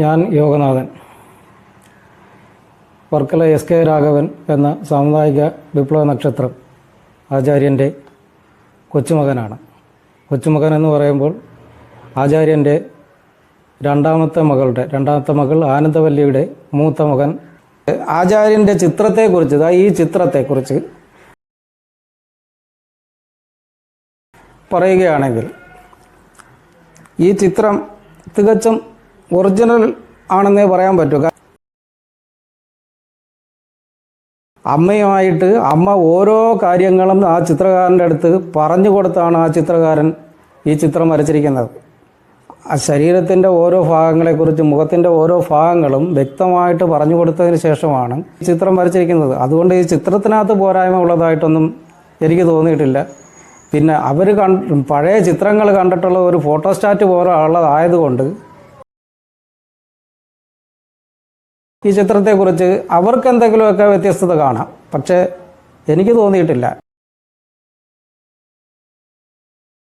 ഞാൻ Yoganathan. Varkala S K Raghavan എന്ന സാമുദായിക വിപ്ലവ നക്ഷത്രം ആചാര്യന്റെ കൊച്ചുമകനാണ്. കൊച്ചുമകൻ എന്ന് പറയുമ്പോൾ ആചാര്യന്റെ രണ്ടാമത്തെ മകളുടെ രണ്ടാമത്തെ മകൾ ആനന്ദവല്ലിയുടെ മൂത്ത മകൻ. ആചാര്യന്റെ ചിത്രത്തെക്കുറിച്ച് ഇതാ ഈ ചിത്രത്തെക്കുറിച്ച് പറയുകയാണെങ്കിൽ ഈ ചിത്രം തികച്ചും ഒറിജിനൽ ആണെന്നേ പറയാൻ പറ്റൂ. അമ്മയുമായിട്ട് അമ്മ ഓരോ കാര്യങ്ങളും ആ ചിത്രകാരന്റെ അടുത്ത് പറഞ്ഞു കൊടുത്താണ് ആ ചിത്രകാരൻ ഈ ചിത്രം വരച്ചിരിക്കുന്നത്. ആ ശരീരത്തിന്റെ ഓരോ ഭാഗങ്ങളെക്കുറിച്ച് മുഖത്തിന്റെ ഓരോ ഭാഗങ്ങളും വ്യക്തമായിട്ട് പറഞ്ഞു കൊടുത്തതിന് ശേഷമാണ് ഈ ചിത്രം വരച്ചിരിക്കുന്നത്. അതുകൊണ്ട് ഈ ചിത്രത്തിനകത്ത് പോരായ്മ ഉള്ളതായിട്ടൊന്നും എനിക്ക് തോന്നിയിട്ടില്ല. പിന്നെ അവർ പഴയ ചിത്രങ്ങൾ കണ്ടിട്ടുള്ള ഒരു ഫോട്ടോസ്റ്റാറ്റ് പോലെ ഉള്ളതായതുകൊണ്ട് ഈ ചിത്രത്തെക്കുറിച്ച് അവർക്ക് എന്തെങ്കിലുമൊക്കെ വ്യത്യസ്തത കാണാം. പക്ഷേ എനിക്ക് തോന്നിയിട്ടില്ല.